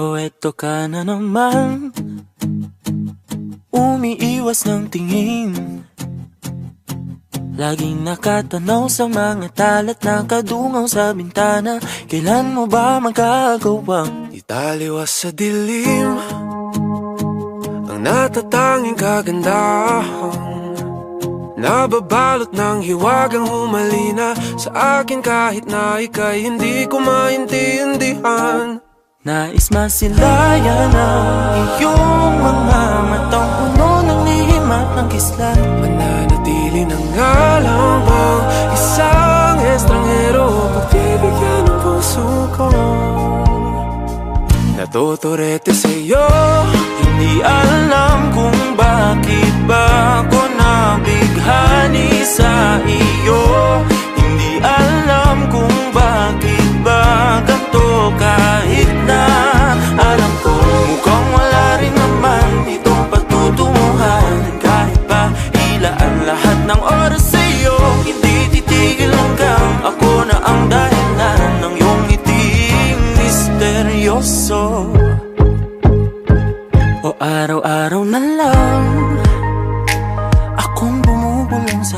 O eto ka na naman. Umiiwas ng tingin. Laging nakatanaw sa mga talat Nakadungaw sa bintana. Kailan mo ba magkagawang Italiwas sa dilim. Ang natatanging kagandahan. Nababalot ng hiwagang humalina. Sa akin kahit na ika'y hindi ko maintindihan Nais masilayan ang iyong mga matang puno ng lihim at ng kislan Mananatili na nga lamang Isang estranghero Pagbibigyan ng puso ko. Natuturete sa'yo Hindi alam kung bakit ba ako nabighani sa misteryoso o araw-araw na lang Akong bumubulong sa